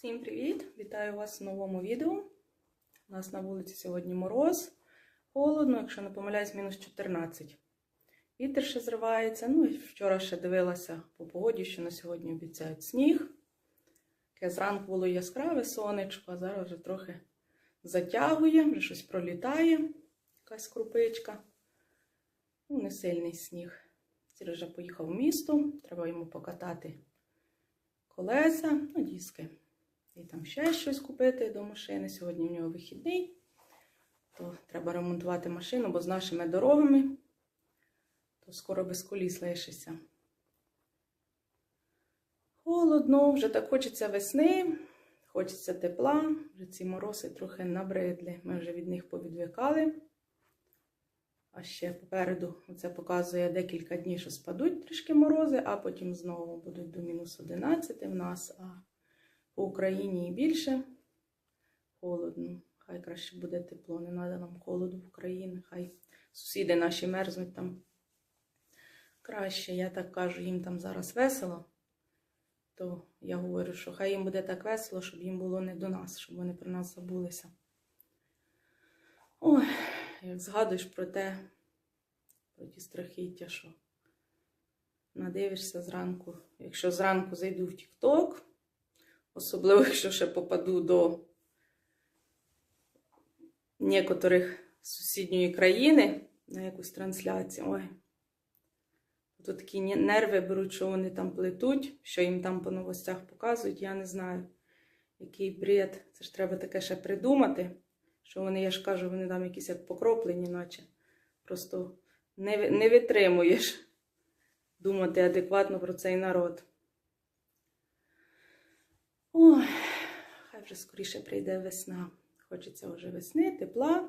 Всім привіт! Вітаю вас в новому відео. У нас на вулиці сьогодні мороз, холодно, якщо не помиляюсь, мінус 14. Вітер ще зривається. Ну і вчора ще дивилася по погоді, що на сьогодні обіцяють сніг. Таке зранку було яскраве сонечко, а зараз вже трохи затягує, вже щось пролітає, якась крупичка. Ну, не сильний сніг. Сережа поїхав в місто, треба йому покатати колеса, ну, диски. І там ще щось купити до машини. Сьогодні в нього вихідний, то треба ремонтувати машину, бо з нашими дорогами то скоро без коліс лишиться. Холодно, вже так хочеться весни, хочеться тепла. Вже ці морози трохи набридли. Ми вже від них повідвикали. А ще попереду це показує декілька днів, що спадуть трішки морози, а потім знову будуть до мінус 11 в нас. А по Україні і більше холодно. Хай краще буде тепло. Не треба нам холоду в Україні. Хай сусіди наші мерзнуть там краще. Я так кажу, їм там зараз весело. То я говорю, що хай їм буде так весело, щоб їм було не до нас, щоб вони про нас забулися. Ой, як згадуєш про те, про ті страхіття, що надивишся зранку. Якщо зранку зайду в Тік-Ток, особливо, якщо ще попаду до некоторих сусідньої країни на якусь трансляцію. Ой. Тут такі нерви беруть, що вони там плетуть, що їм там по новостях показують, я не знаю, який бред. Це ж треба таке ще придумати, що вони, я ж кажу, вони там якісь як покроплені, наче. Просто не, не витримуєш думати адекватно про цей народ. Ой, хай вже скоріше прийде весна. Хочеться вже весни, тепла.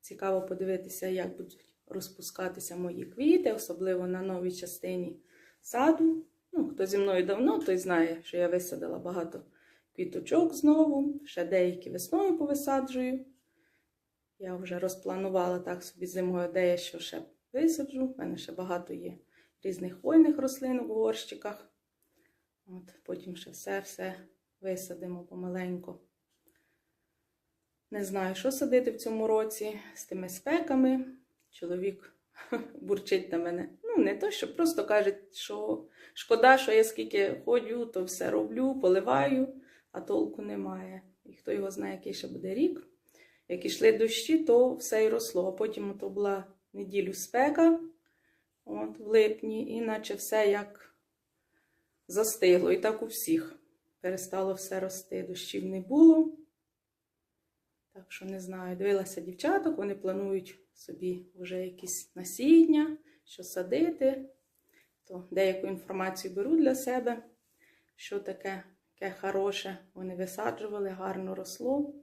Цікаво подивитися, як будуть розпускатися мої квіти, особливо на новій частині саду. Ну, Хто зі мною давно, той знає, що я висадила багато квіточок знову, ще деякі весною повисаджую. Я вже розпланувала так собі зимою, де я що ще висаджу. У мене ще багато є різних хвойних рослинок у горщиках. От, Потім ще все-все висадимо помаленьку. Не знаю, що садити в цьому році з тими спеками. Чоловік бурчить на мене. Ну, не то, що просто каже, що шкода, що я скільки ходжу, то все роблю, поливаю, а толку немає. І хто його знає, який ще буде рік. Як ішли дощі, то все й росло. А потім то була неділю спека от, в липні, і наче все як застигло. І так у всіх. Перестало все рости. Дощів не було. Так що не знаю, дивилася дівчаток, вони планують собі вже якісь насіння, що садити. То деяку інформацію беру для себе, що таке, таке хороше. Вони висаджували, гарно росло.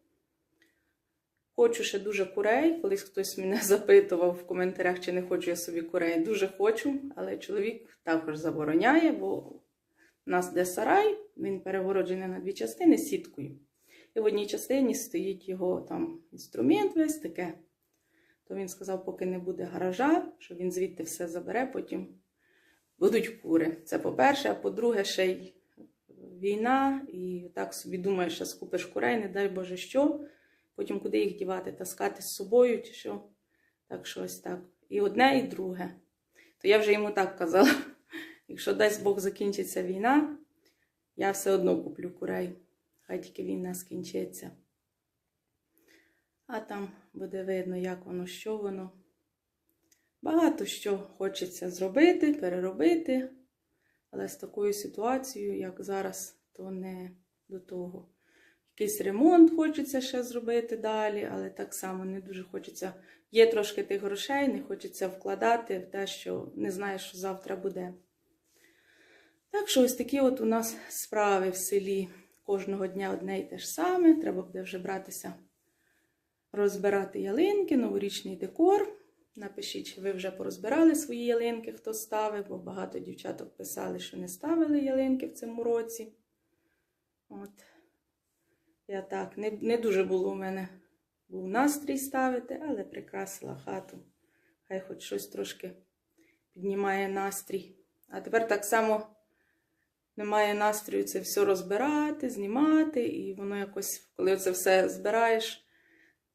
Хочу ще дуже курей. Колись хтось мене запитував в коментарях, чи не хочу я собі курей. Дуже хочу, але чоловік також забороняє, бо у нас де сарай, він перегороджений на дві частини сіткою. І в одній частині стоїть його там інструмент весь таке. То він сказав, поки не буде гаража, що він звідти все забере, потім будуть кури. Це по-перше, а по-друге, ще й війна, і так собі думаєш, що скупиш курей, не дай Боже що. Потім куди їх дівати, таскати з собою чи що. Так що ось так. І одне, і друге. То я вже йому так казала: якщо дасть Бог закінчиться війна, я все одно куплю курей. Хай тільки війна скінчиться. А там буде видно, як воно, що воно. Багато що хочеться зробити, переробити. Але з такою ситуацією, як зараз, то не до того. Якийсь ремонт хочеться ще зробити далі, але так само не дуже хочеться. Є трошки тих грошей, не хочеться вкладати в те, що не знаєш, що завтра буде. Так що ось такі от у нас справи в селі. Кожного дня одне і те ж саме. Треба буде вже братися, розбирати ялинки, новорічний декор. Напишіть, чи ви вже порозбирали свої ялинки, хто ставив, бо багато дівчаток писали, що не ставили ялинки в цьому році. От. Я так, не, не дуже було у мене був настрій ставити, але прикрасила хату. Хай хоч щось трошки піднімає настрій. А тепер так само немає настрою це все розбирати, знімати, і воно якось, коли це все збираєш,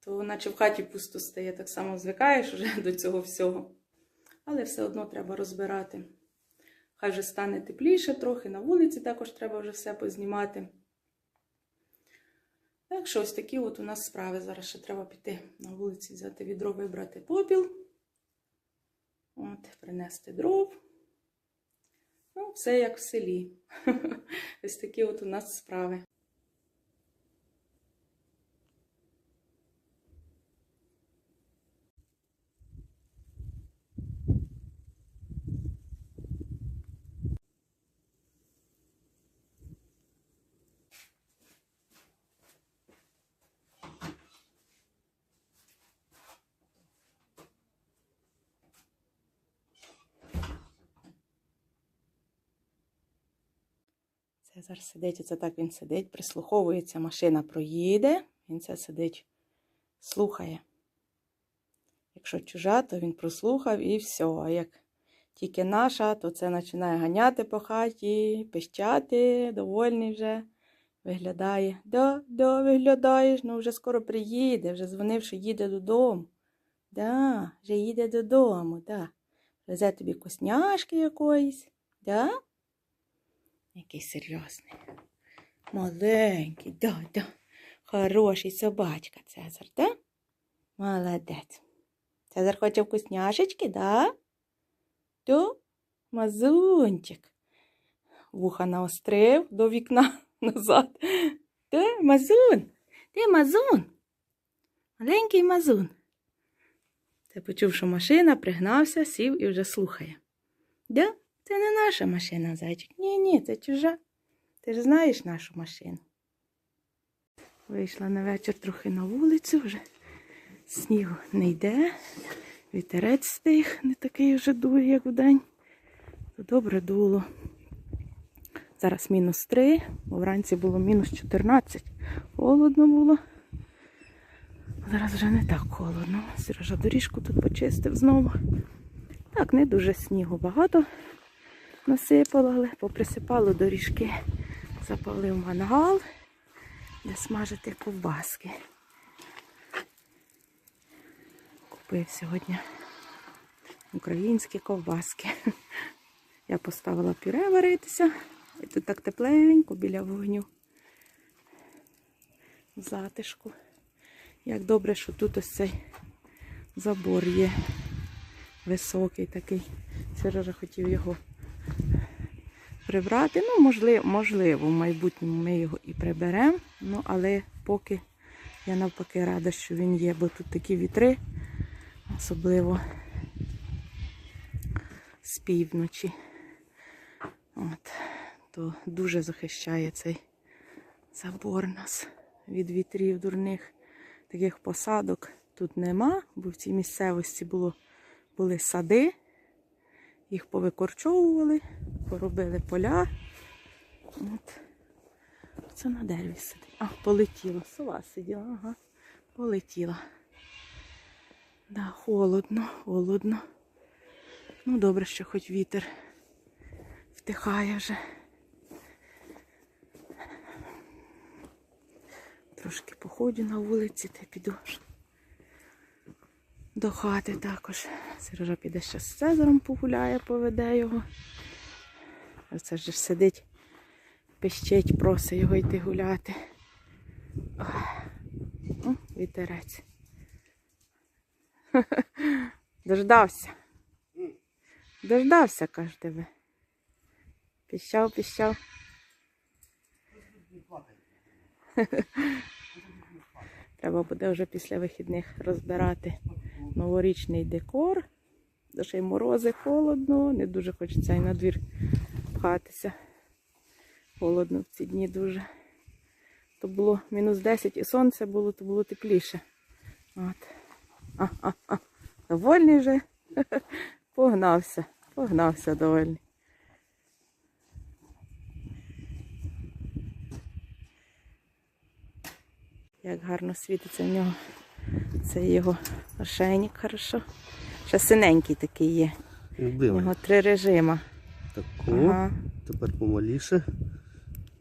то наче в хаті пусто стає, так само звикаєш вже до цього всього. Але все одно треба розбирати. Хай вже стане тепліше трохи, на вулиці також треба вже все познімати. Так що ось такі от у нас справи. Зараз ще треба піти на вулиці, взяти відро, вибрати попіл. От, принести дров. Ну, все як в селі. Ось такі от у нас справи. Зараз сидить, оце так він сидить, прислуховується, машина проїде, він це сидить, слухає. Якщо чужа, то він прослухав і все. А як тільки наша, то це починає ганяти по хаті, пищати, довольний вже. Виглядає. Да, да, виглядаєш, ну вже скоро приїде, вже дзвонив, що їде додому. Да, вже їде додому, да. Везе тобі вкусняшки якоїсь, да? Який серйозний. Маленький, да, да. Хороший собачка Цезар, да? Молодець. Цезар хоче вкусняшечки, да? То мазунчик. Вуха наострив до вікна назад. Де мазун? Де мазун? Маленький мазун. Це почув, що машина, пригнався, сів і вже слухає. Да? Це не наша машина, зайчик. Ні, ні, це чужа. Ти ж знаєш нашу машину. Вийшла на вечір трохи на вулицю, вже снігу не йде. Вітерець стих, не такий вже дує, як вдень. То добре дуло. Зараз мінус 3, бо вранці було мінус 14. Холодно було. Зараз вже не так холодно. Сережа доріжку тут почистив знову. Так, не дуже снігу багато насипало, але поприсипало доріжки. Запалив мангал, де смажити ковбаски. Купив сьогодні українські ковбаски. Я поставила пюре варитися. І тут так тепленько біля вогню. Затишку. Як добре, що тут ось цей забор є. Високий такий. Сережа хотів його прибрати. Ну, можливо, можливо, в майбутньому ми його і приберемо. Ну, але поки я навпаки рада, що він є, бо тут такі вітри, особливо з півночі. От, то дуже захищає цей забор нас від вітрів дурних. Таких посадок тут нема, бо в цій місцевості було, були сади, їх повикорчовували, поробили поля. От. Це на дереві сидить. А, полетіла. Сова сиділа, ага, полетіла. Да, холодно, холодно. Ну, добре, що хоч вітер втихає вже. Трошки походжу на вулиці та піду до хати також. Сережа піде ще з Цезаром погуляє, поведе його. А це ж сидить, пищить, просить його йти гуляти. О, вітерець. Дождався. Дождався, каже тебе. Піщав, піщав. Треба буде вже після вихідних розбирати новорічний декор. Ще й морози холодно, не дуже хочеться і на двір пхатися. Холодно в ці дні дуже. То було мінус 10 і сонце було, то було тепліше. От. А, а, а. Довольний вже. Погнався, погнався довольний. Як гарно світиться в нього. Це його ошейник хорошо. Ще синенький такий є. У нього три режима. Таку. Ага. Тепер помаліше.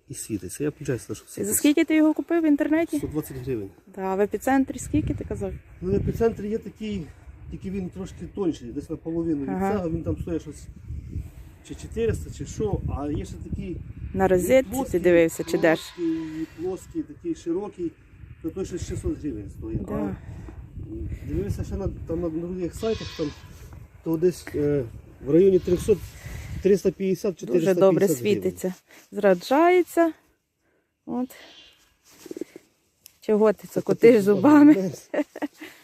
І світиться. Я включаю, щоб І за скільки ти його купив в інтернеті? 120 гривень. Та в епіцентрі скільки ти казав? Ну, в епіцентрі є такий, тільки він трошки тонший, десь наполовину Ага. від цього, він там стоїть щось чи 400, чи що, а є ще такий На розетці ти дивився чи де ж? плоский, плоский, такий широкий, то той ще 600 гривень стоїть. Да. А дивився ще на, там, на других сайтах, там, то десь е, в районі 300, 350 450 Дуже добре гривень. світиться. Зраджається. От. Чого ти це котиш зубами?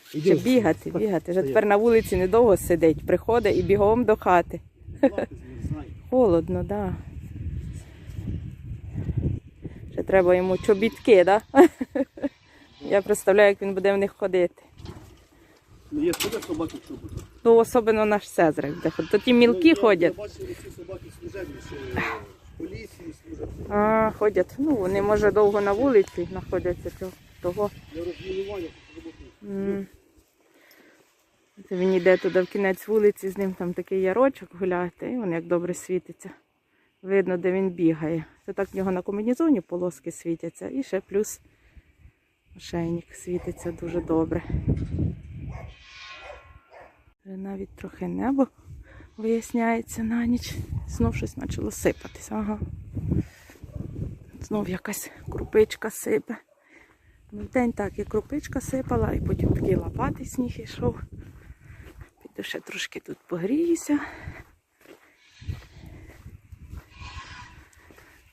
Ще бігати, бігати. Вже тепер на вулиці недовго сидить. Приходить і бігом до хати. Холодно, так. Да. Ще треба йому чобітки, так? Да? Я представляю, як він буде в них ходити. Ну, є собаки в чоботах. Ну, особливо наш Сезрик. де ходить. То ті мілкі Ну, ходять. Я ці собаки служебні, що поліції служать. А, ходять. Ну, вони може довго на вулиці знаходяться того. Для розмінування тут. М. Це він йде туди в кінець вулиці, з ним там такий ярочок гуляти, і він як добре світиться. Видно, де він бігає. Це так в нього на комбінезоні полоски світяться. І ще плюс ошейник світиться дуже добре. Навіть трохи небо виясняється на ніч. Знов щось почало сипатись. Ага. Знов якась крупичка сипе. Ну, День так і крупичка сипала, і потім такий лопатий сніг йшов. Піду ще трошки тут погріюся.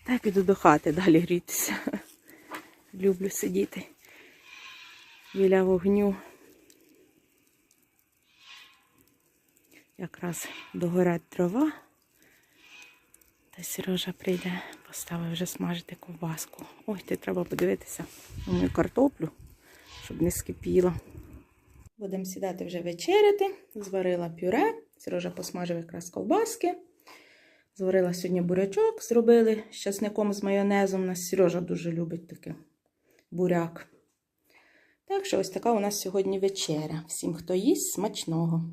Та й піду до хати далі грітися. Люблю сидіти біля вогню. Якраз догорять дрова. Та Сережа прийде, поставив вже смажити ковбаску. Ой, ти треба подивитися на мою картоплю, щоб не скипіла. Будемо сідати вже вечеряти. Зварила пюре. Сережа посмажив якраз ковбаски. Зварила сьогодні бурячок, зробили з часником з майонезом. У нас Сережа дуже любить таке буряк. Так що ось така у нас сьогодні вечеря. Всім, хто їсть, смачного.